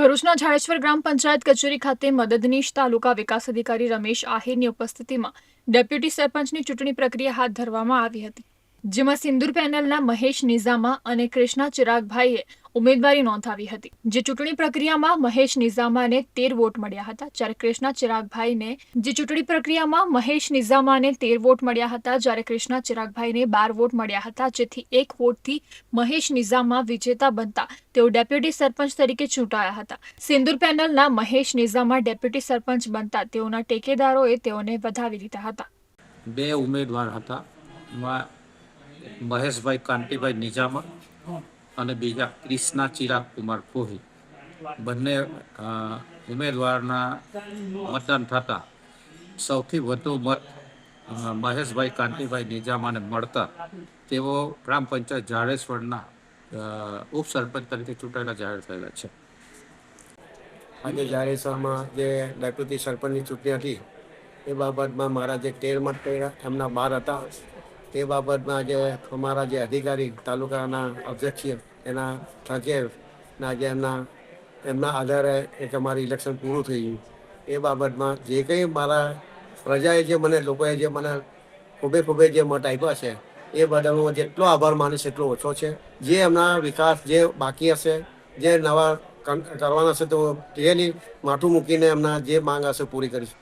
ભરૂચના જાડેશ્વર ગ્રામ પંચાયત કચેરી ખાતે મદદનીશ તાલુકા વિકાસ અધિકારી રમેશ આહિરની ઉપસ્થિતિમાં ડેપ્યુટી સરપંચની ચૂંટણી પ્રક્રિયા હાથ ધરવામાં આવી હતી, જેમાં સિંદુર પેનલના મહેશ નિઝામા અને કૃષ્ણા ચિરાગભાઈએ ઉમેદવારી નોંધાવી હતી, જે ચૂંટણી પ્રક્રિયામાં મહેશ નિઝામાને તેર વોટ મળ્યા હતા. જ્યારે કૃષ્ણા ચિરાગભાઈને, જે ચૂંટણી પ્રક્રિયામાં મહેશ નિઝામાને તેર વોટ મળ્યા હતા, જ્યારે કૃષ્ણા ચિરાગભાઈને બાર વોટ મળ્યા હતા, જેથી એક વોટથી મહેશ નિઝામા વિજેતા બનતા તેઓ ડેપ્યુટી સરપંચ તરીકે ચૂંટાયા હતા. સિંદુર પેનલના મહેશ નિઝામા ડેપ્યુટી સરપંચ બનતા તેઓના ટેકેદારોએ તેઓને વધાવી દીધા હતા. બે ઉમેદવાર હતા. મહેશભાઈ, કાંતિભાઈ નિજામા અને બીજા ક્રિષ્ના ચિરાગ કુમાર કોહલી બંને ઉમેદવારના મતદાન થતા સૌથી વધુ મત મહેશભાઈ કાંતિભાઈ નિજામાને મળતા તેઓ ગ્રામ પંચાયત જાડેશ્વરના ઉપસરપંચ તરીકે ચૂંટાયેલા જાહેર થયેલા છે. આજે જાડેશ્વરમાં જે ડેપ્યુટી સરપંચની ચૂંટણી હતી, એ બાબતમાં મારા જે તેર મત કર્યા એમના બાર હતા. તે બાબતમાં જે અમારા જે અધિકારી, તાલુકાના અધ્યક્ષીય એના થકે ના કે એમના એમના આધારે એક અમારું ઇલેક્શન પૂરું થઈ ગયું. એ બાબતમાં જે કંઈ મારા પ્રજાએ જે મને, લોકોએ જે મને ખૂબે ખૂબે જે મત આપ્યા છે, એ બદલ હું જેટલો આભાર માનીશ એટલો ઓછો છે. જે એમના વિકાસ જે બાકી હશે, જે નવા કરવાના હશે તો તેની માથું મૂકીને એમના જે માંગ હશે, પૂરી કરીશ.